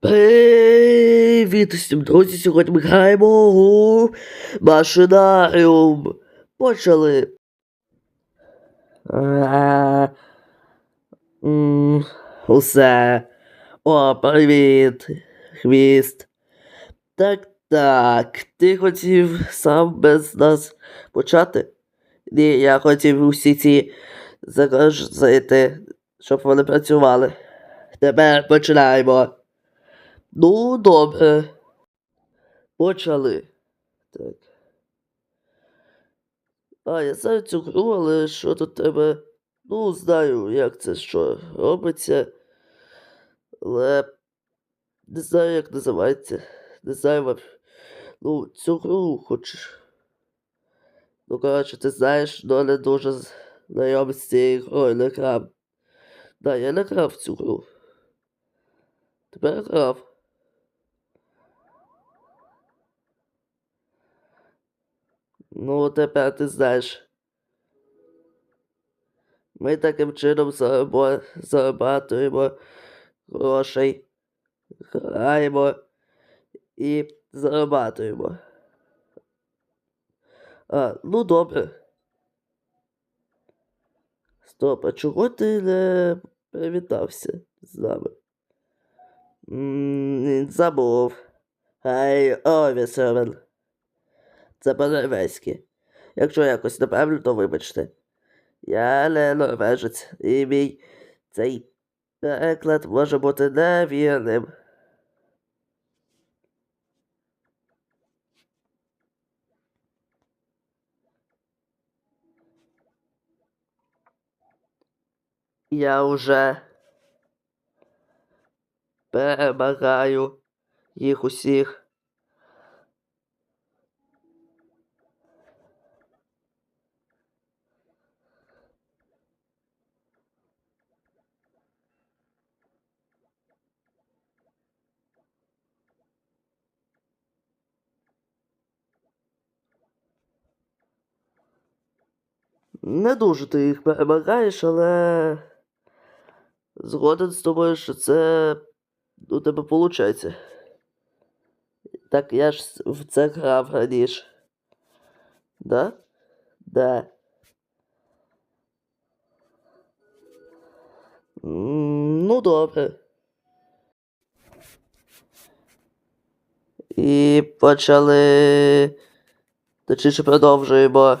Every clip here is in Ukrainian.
Привіт всім, друзі! Сьогодні ми граємо у машинаріум. Почали. Е, Усе. О, привіт, хвіст. Так, так. Ти хотів сам без нас почати? Ні, я хотів усі ці загрузити, щоб вони працювали. Тепер починаємо. Ну, добре. Почали. Так. А, я знаю цю гру, але що тут треба. Ну, знаю, як це що робиться. Але не знаю, як називається. Не знаю вам. Ну, цю гру хочеш. Ну, коротше, ти знаєш, но не дуже знайомий з цією грою, не грав. Да, я не грав цю гру. Тепер грав. Ну, тепер ти знаєш. Ми таким чином зарабатуємо грошей, граємо і зарабатуємо. А, ну добре. Стоп, а чого ти не привітався з нами? М, Забув. Хай Овісерен. Це по-норвезьки. Якщо якось неправильно, то вибачте. Я не норвежець, і мій цей переклад може бути невірним. Я уже перемагаю їх усіх. Не дуже ти їх перемагаєш, але згоден з тобою, що це у тебе виходить. Так я ж в це грав раніше. Да? Да. Ну, добре. І почали. Точніше продовжуємо.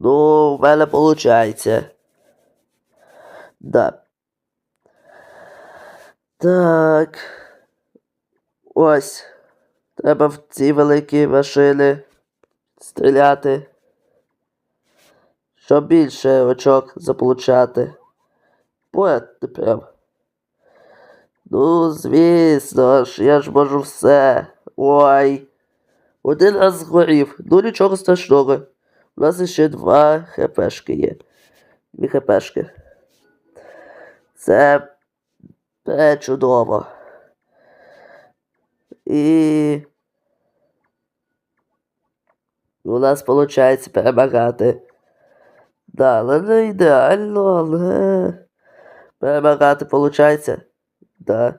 Ну, в мене виходить. Да. Так. Ось. Треба в ці великі машини стріляти. Щоб більше очок заполучати. Ти прям. Ну, звісно ж, я ж можу все. Ой. Один раз згорів. Ну нічого страшного. У нас ще два хпшки є. Дві хпшки. Це пречудово. І у нас виходить перемагати. Да, але не ідеально, але перемагати виходить. Да.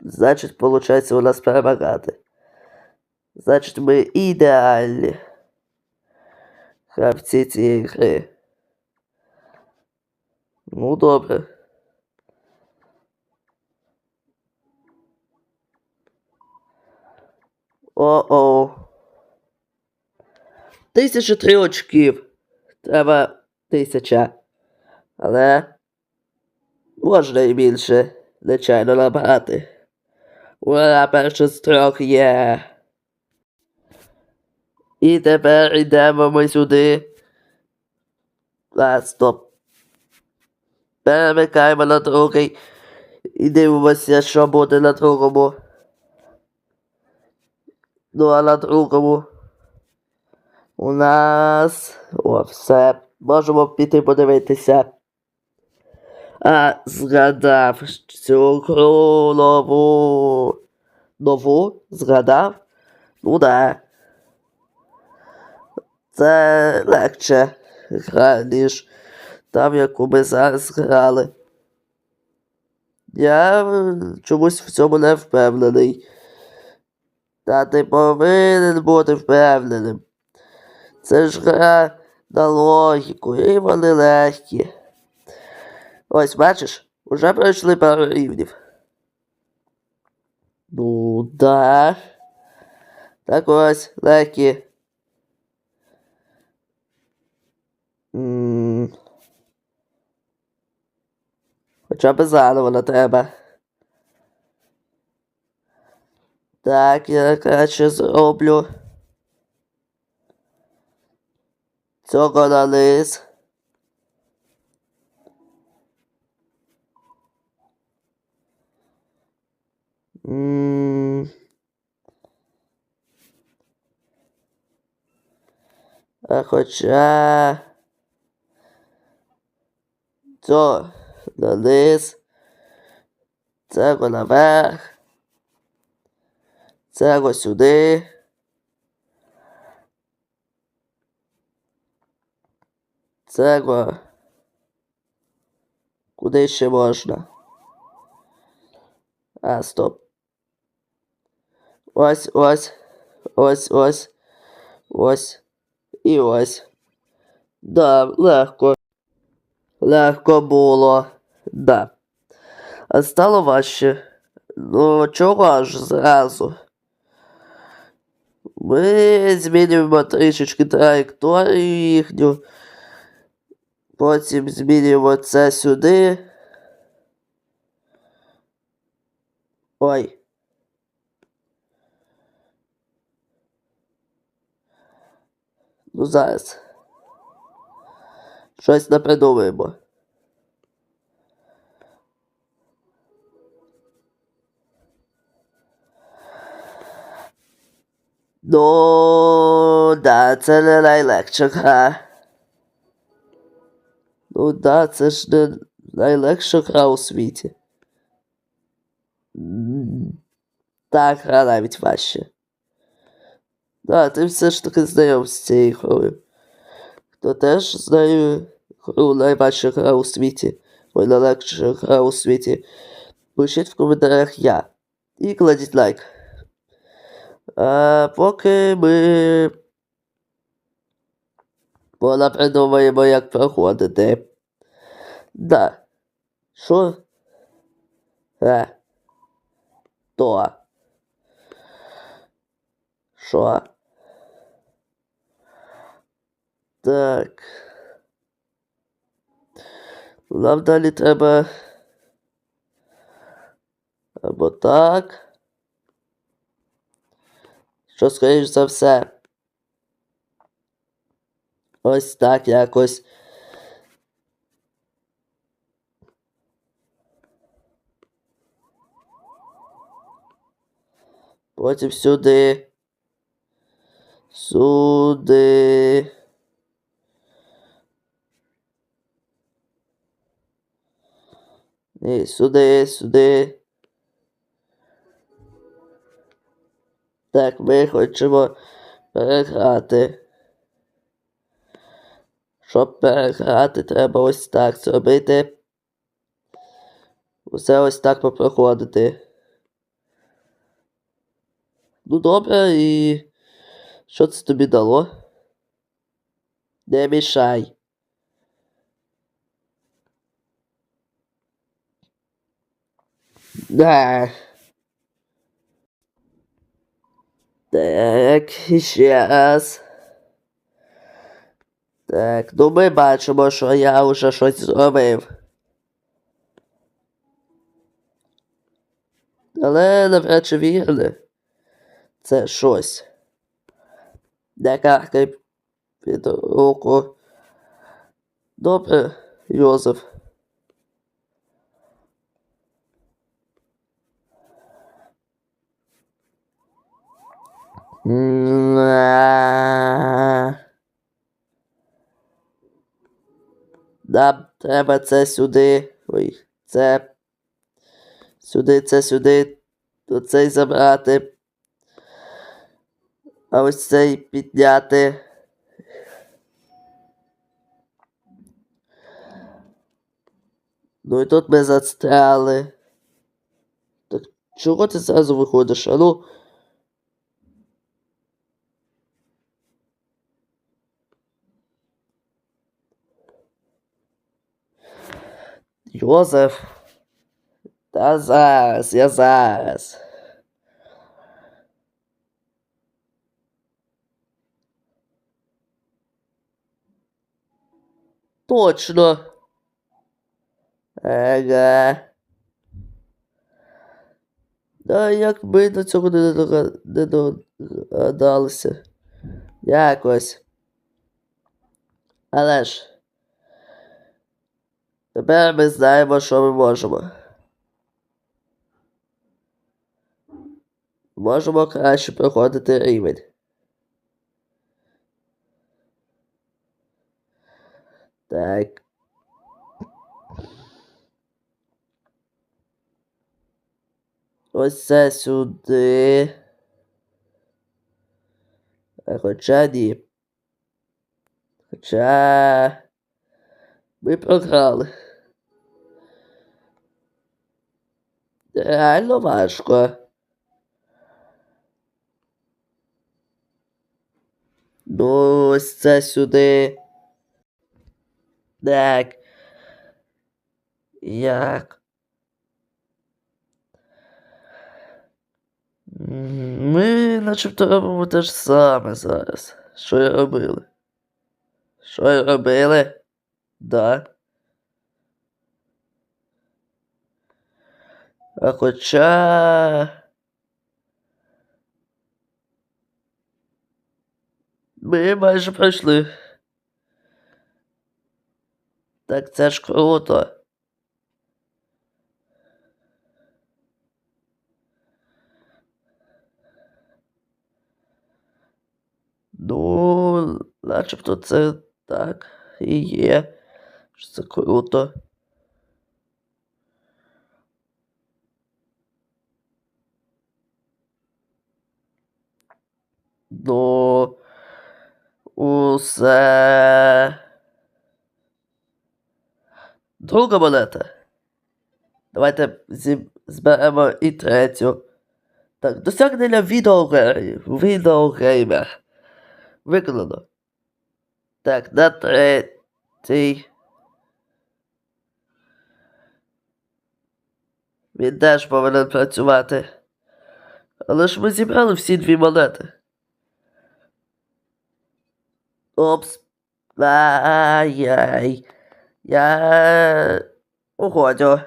Значить, виходить у нас перемагати. Значить, ми ідеальні гравці цієї гри. Ну, добре. О-о. Тисяча три очків. Треба тисяча. Але можна і більше, звичайно, набрати. Ура, перше з трьох є. І тепер йдемо ми сюди. А, стоп. Перемикаємо на другий. І дивимося, що буде на другому. Ну, а на другому. У нас. О, все. Можемо піти подивитися. А, згадав цю гру нову. Нову? Згадав? Ну да. Це легше гра, ніж там, яку ми зараз грали. Я чомусь в цьому не впевнений. Та ти повинен бути впевненим. Це ж гра на логіку, і вони легкі. Ось, бачиш, уже пройшли пару рівнів. Ну, да. Так ось, легкі. М. Хоча б заново не треба. Так, я краще зроблю. Цього на низ. А хоча. Цього на низ. Цього наверх. Цього сюди. Цього. Куди ще можна? А, стоп. Ось, ось, ось, ось, ось і ось. Да, легко. Легко було. Да. А стало важче. Ну, чого аж зразу? Ми змінюємо трішечки траєкторію їхню. Потім змінюємо це сюди. Ой. Ну зараз. Щось не придумаємо. Ну, да, це не найлегша гра. Ну да, це ж не найлегша гра у світі. Так, гра навіть важче. Да, ти все ж таки знайом з цією грою. Хто теж знає найважча гра у світі, найлегша гра у світі, пишіть в коментарях я. І кладіть лайк. А поки ми вона придумаємо, як проходити. Да. Що? Е. То. Що? Так. Нам далі треба. Або так. Що, скоріш за все. Ось так якось. Потім сюди. Сюди. Ні, сюди, сюди. Так, ми хочемо переграти. Щоб переграти, треба ось так зробити. Усе ось так попроходити. Ну добре, і що це тобі дало? Не мішай. Да. Так, ще раз. Так, ну ми бачимо, що я вже щось зробив. Але навряд чи вірне. Це щось. Не каркай під руку. Добре, Йозеф. М, Нам треба це сюди. Ой, це. Сюди, це сюди. Оцей забрати. А ось цей підняти. Ну і тут ми застряли. Так чого ти зразу виходиш? А ну. Йозеф. Та зараз, я зараз. Точно. Еге. Да як ми до цього не дога- не догадалися. Якось. Але ж. Тепер ми знаємо, що ми можемо. Можемо краще проходити рівень. Так. Ось це сюди. А хоча ні. Хоча. Ми програли. Реально важко. Ну, ось це сюди. Так. Як? Ми начебто робимо те ж саме зараз. Що і робили? Що і робили? Да. А хоча. Ми майже пройшли. Так це ж круто. Ну, начебто це так і є. що Це круто. Ну, усе. Друга монета. Давайте зберемо і третю. Так, досягнення відеогеймер. Відеогеймер. Виконано. Так, на третій. Він теж повинен працювати. Але ж ми зібрали всі дві монети. Опс. Ай-яй. Я уходжу.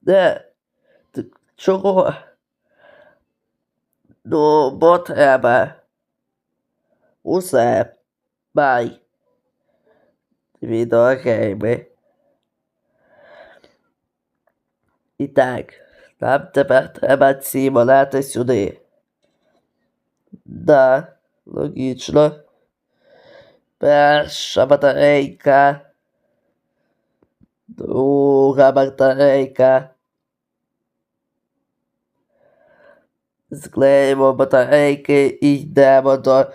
Де? Чого? Ну, бо треба. Усе. Бай. Відеогейми. І так, нам тепер треба ці монети сюди. Да, логічно. Перша батарейка. Друга батарейка. Склеїмо батарейки і йдемо до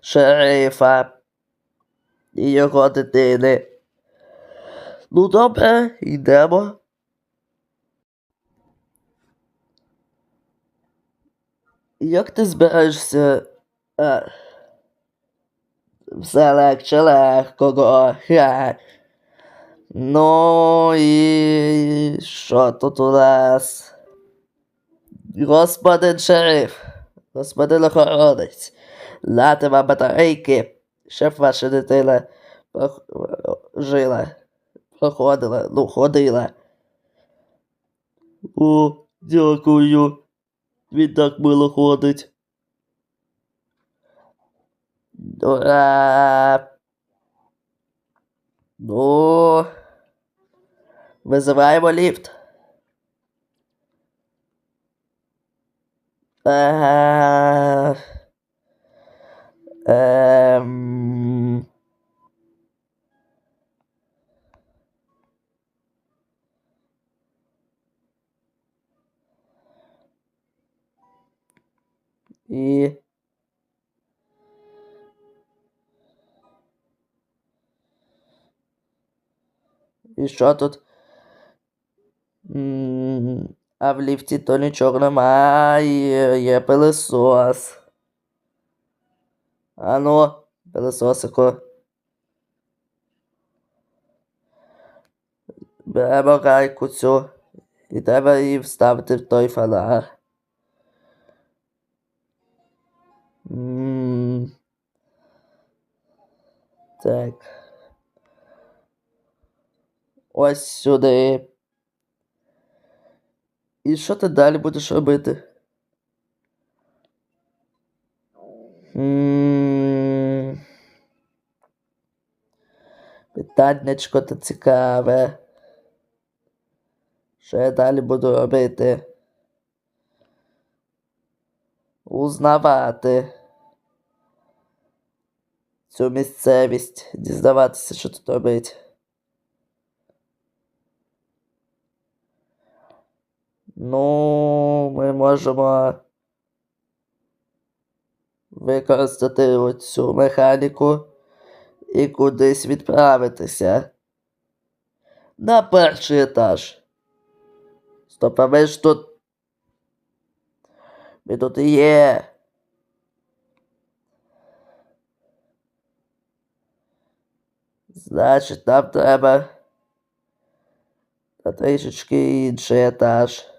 шерифа і його дитини. Ну добре, йдемо. Як ти збираєшся? А, все легче легкого. Ха. Ну і що тут у нас? Господин шериф, господин охоронець, нате вам батарейки, щоб ваша дитина жила, проходила, ну, ходила. О, дякую. Він так мило ходить. Ура! Ну, визиваємо ліфт. Е, ем, І. І що тут? А в ліфті то нічого немає, є пилисос. Ану, пилисосику. Беремо гайку цю і треба її вставити в той фонар. Так. Ось сюди. І що ти далі будеш робити? Питаннячко то цікаве. Що я далі буду робити? Узнавати цю місцевість, дізнаватися, що тут робить. Ну, ми можемо використати оцю механіку і кудись відправитися. На перший етаж. Стоп, а ми ж тут. Ми тут є. Значить, нам треба на трішечки інший етаж.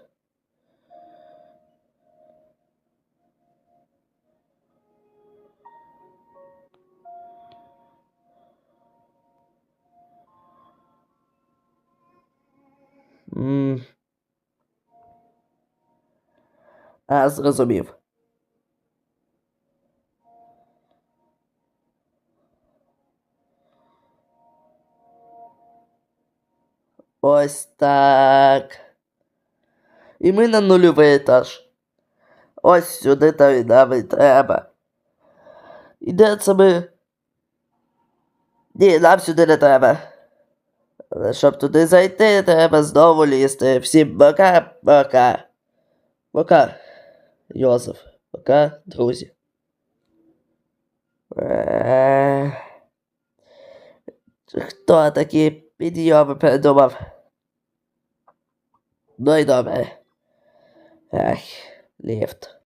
А, зрозумів. Ось так. І ми на нульовий етаж. Ось сюди та й нам і треба. І де це ми? Ні, нам сюди не треба. Але щоб туди зайти, треба знову лізти. Всім пока. Пока, Йозеф. Пока, друзі. Хто такі підйоми придумав? Ну і добре. Ех, ліфт.